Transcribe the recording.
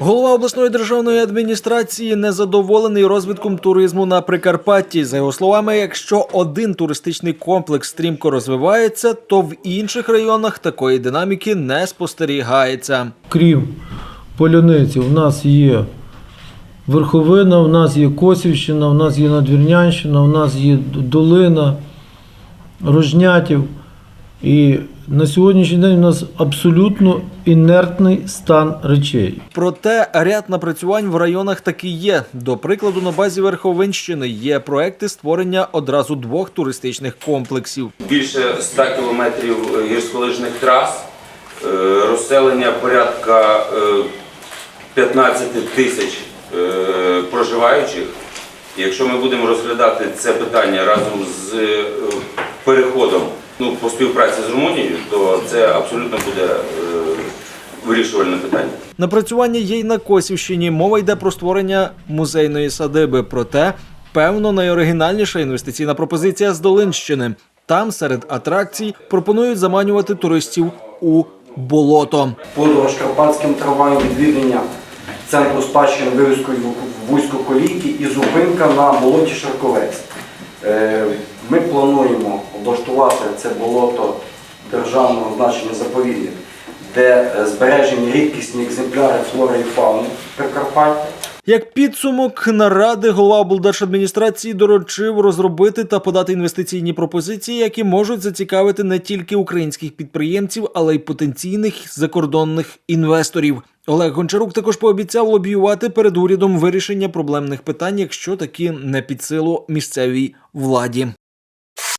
Голова обласної державної адміністрації незадоволений розвитком туризму на Прикарпатті. За його словами, якщо один туристичний комплекс стрімко розвивається, то в інших районах такої динаміки не спостерігається. Крім Поляниці, в нас є Верховина, в нас є Косівщина, в нас є Надвірнянщина, в нас є Долина, Рожнятів. І на сьогоднішній день у нас абсолютно інертний стан речей. Проте ряд напрацювань в районах таки є. До прикладу, на базі Верховинщини є проекти створення одразу двох туристичних комплексів. більше 100 кілометрів е, гірськолижних трас, е, розселення порядка е, 15 тисяч е, проживаючих. Якщо ми будемо розглядати це питання разом з переходом по співпраці з Румунією, то це абсолютно буде е, вирішувальне питання. Напрацювання є й на Косівщині. Мова йде про створення музейної садиби. Проте, певно, найоригінальніша інвестиційна пропозиція з Долинщини. Там серед атракцій пропонують заманювати туристів у болото. подорож карпатським трамваєм відвідання центру спадщини Вивської вузькоколійки і зупинка на болоті Шарковець. Е, Ми плануємо облаштувати це болото державного значення заповідник, де е, збережені рідкісні екземпляри флори і фауни Прикарпаття. Як підсумок наради голова облдержадміністрації доручив розробити та подати інвестиційні пропозиції, які можуть зацікавити не тільки українських підприємців, але й потенційних закордонних інвесторів. Олег Гончарук також пообіцяв лобіювати перед урядом вирішення проблемних питань, якщо такі не під силу місцевій владі.